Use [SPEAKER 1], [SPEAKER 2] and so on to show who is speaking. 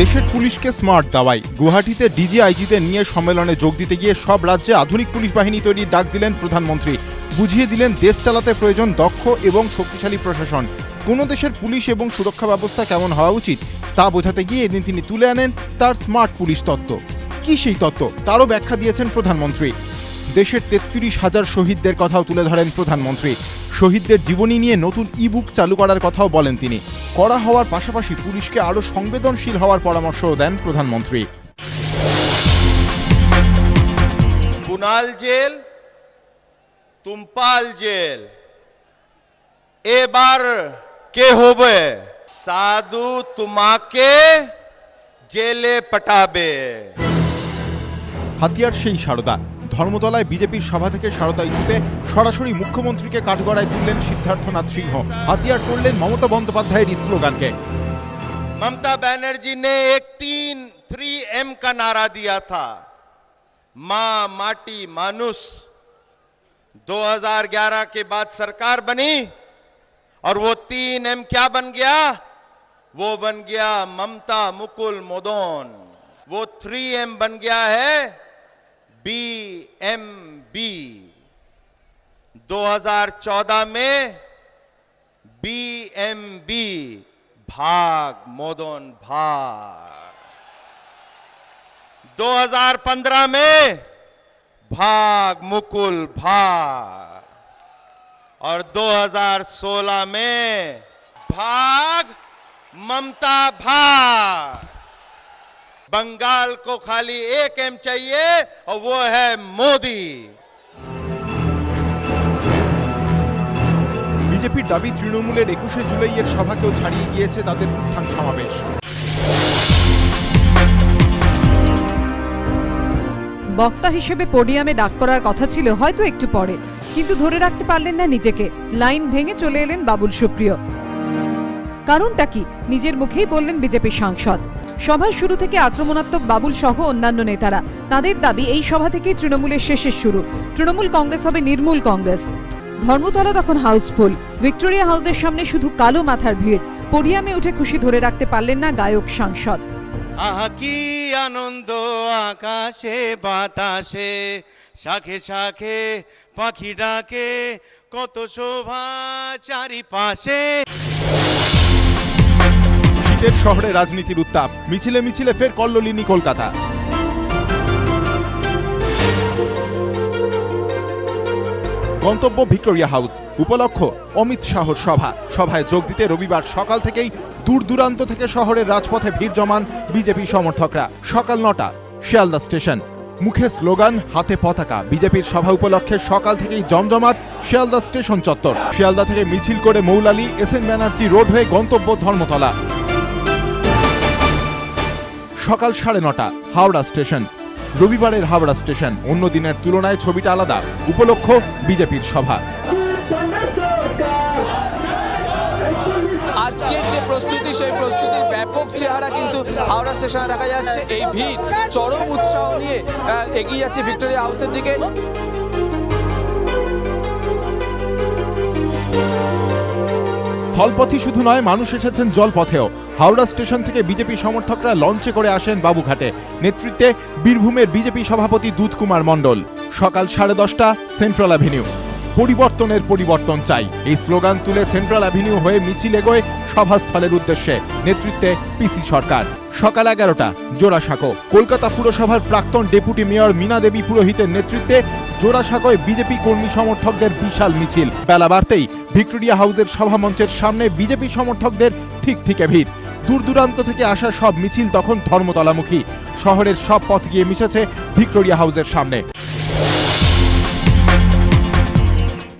[SPEAKER 1] দেশের পুলিশকে স্মার্ট দাওয়াই গুয়াহাটিতে ডিজিআইজিদের নিয়ে সম্মেলনে যোগ দিতে গিয়ে সব রাজ্যে আধুনিক পুলিশ বাহিনী তৈরির ডাক দিলেন প্রধানমন্ত্রী। বুঝিয়ে দিলেন দেশ চালাতে প্রয়োজন দক্ষ এবং শক্তিশালী প্রশাসন। কোনো দেশের পুলিশ এবং সুরক্ষা ব্যবস্থা কেমন হওয়া উচিত, তা বোঝাতে গিয়ে এদিন তিনি তুলে আনেন তার স্মার্ট পুলিশ তত্ত্ব। কি সেই তত্ত্ব? তারও ব্যাখ্যা দিয়েছেন প্রধানমন্ত্রী। দেশের তেত্রিশ হাজার শহীদদের কথাও তুলে ধরেন প্রধানমন্ত্রী। শহীদদের জীবনী নিয়ে নতুন ইবুক চালু করার কথাও বলেন তিনি। কড়া হওয়ার পাশাপাশি পুলিশকে আরও সংবেদনশীল হওয়ার পরামর্শও দেন প্রধানমন্ত্রী।
[SPEAKER 2] কুনাল জেল তুমপাল জেল। এবার কে হবে? সাধু তোমাকে জেলে পাঠাবে।
[SPEAKER 1] হাতিয়ার সেই সারদা। ধর্মতলায় বিজেপির সভা থেকে সারদা ইস্যুতে সরাসরি মুখ্যমন্ত্রীকে কাঠগড়ায় তুললেন সিদ্ধার্থনাথ সিংহ হাতিয়ার করলেন মমতা বন্দ্যোপাধ্যায়ের এই স্লোগানকে
[SPEAKER 2] ममता बनर्जी ने एक तीन थ्री एम का नारा दिया था मां माटी मानुस 2011 के बाद सरकार बनी और वो तीन एम क्या बन गया वो बन गया ममता मुकुल मोदन वो थ्री एम बन गया है बी एम बी 2014 में बी एम बी भाग, मोदन भाग। 2015 में भाग, मुकुल भाग। और 2016 में भाग, ममता भाग। बंगाल को खाली एक एम चाहिए और वो है मोदी
[SPEAKER 1] বিজেপির দাবি তৃণমূলের একুশে জুলাইয়ের সভাকেও ছাড়িয়ে গিয়েছে তাদের উত্থান সমাবেশ
[SPEAKER 3] বক্তা হিসেবে পোডিয়ামে ডাক পড়ার কথা ছিল হয়তো একটু পরে কিন্তু ধরে রাখতে পারলেন না নিজেকে লাইন ভেঙে চলে এলেন বাবুল সুপ্রিয় কারণটা কি নিজের মুখেই বললেন বিজেপি সাংসদ সভার শুরু থেকে আক্রমণাত্মক বাবুল সহ অন্যান্য নেতারা। তাদের দাবি, এই সভা থেকেই তৃণমূলের শেষের শুরু। তৃণমূল কংগ্রেস হবে নির্মূল কংগ্রেস। ধর্মতলা তখন হাউসফুল। ভিক্টোরিয়া হাউসের সামনে শুধু কালো মাথার ভিড়। পোডিয়ামে উঠে খুশি ধরে রাখতে পারলেন না গায়ক, সাংসদ।
[SPEAKER 2] আহা আনন্দ আকাশে, বাতাসে। শাখে শাখে পাখি ডাকে, কত শোভা চারিপাশে।
[SPEAKER 1] শীতের শহরে রাজনীতির উত্তাপ। মিছিলে মিছিলে ফের কল্লোলিনী কলকাতা। গন্তব্য ভিক্টোরিয়া হাউস। উপলক্ষ অমিত শাহর সভা। সভায় যোগ দিতে রবিবার সকাল থেকেই দূর দূরান্ত থেকে শহরের রাজপথে ভিড় জমান বিজেপি সমর্থকরা। সকাল নটা, শিয়ালদা স্টেশন। মুখে স্লোগান, হাতে পতাকা। বিজেপির সভা উপলক্ষে সকাল থেকেই জমজমাট শিয়ালদা স্টেশন চত্বর। শিয়ালদা থেকে মিছিল করে Moulali, S N Banerjee road হয়ে গন্তব্য ধর্মতলা। সকাল সাড়ে নটা হাওড়া স্টেশন। রবিবারের হাওড়া স্টেশন অন্য দিনের তুলনায় ছবিটা আলাদা। উপলক্ষ বিজেপির সভা।
[SPEAKER 4] আজকের যে প্রস্তুতি সেই প্রস্তুতির ব্যাপক চেহারা কিন্তু হাওড়া স্টেশনে দেখা যাচ্ছে। এই ভিড় চরম উৎসাহ নিয়ে এগিয়ে যাচ্ছে ভিক্টোরিয়া হাউসের দিকে।
[SPEAKER 1] স্থলপথই শুধু নয় মানুষ এসেছেন জলপথেও। হাওড়া স্টেশন থেকে বিজেপি সমর্থকরা লঞ্চে করে আসেন বাবুঘাটে। নেতৃত্বে বীরভূমের বিজেপি সভাপতি দুধ কুমার মণ্ডল। সকাল সাড়ে দশটা সেন্ট্রাল অ্যাভিনিউ পরিবর্তনের পরিবর্তন চাই। এই স্লোগান তুলে সেন্ট্রাল অ্যাভিনিউ হয়ে মিছিল এগোয় সভাস্থলের উদ্দেশ্যে, নেতৃত্বে পিসি সরকার। সকাল এগারোটা, জোড়াসাঁকো। কলকাতা পুরসভার প্রাক্তন ডেপুটি মেয়র মীনা দেবী পুরোহিতের নেতৃত্বে জোড়াসাঁকোয় বিজেপি কর্মী সমর্থকদের বিশাল মিছিল। বেলা বাড়তেই ভিক্টোরিয়া হাউসের সভামঞ্চের সামনে বিজেপি সমর্থকদের ঠিক থেকে ভিড়। দূর দূরান্ত থেকে আসা সব মিছিল তখন ধর্মতলামুখী। শহরের সব পথ গিয়ে মিশেছে ভিক্টোরিয়া হাউসের সামনে।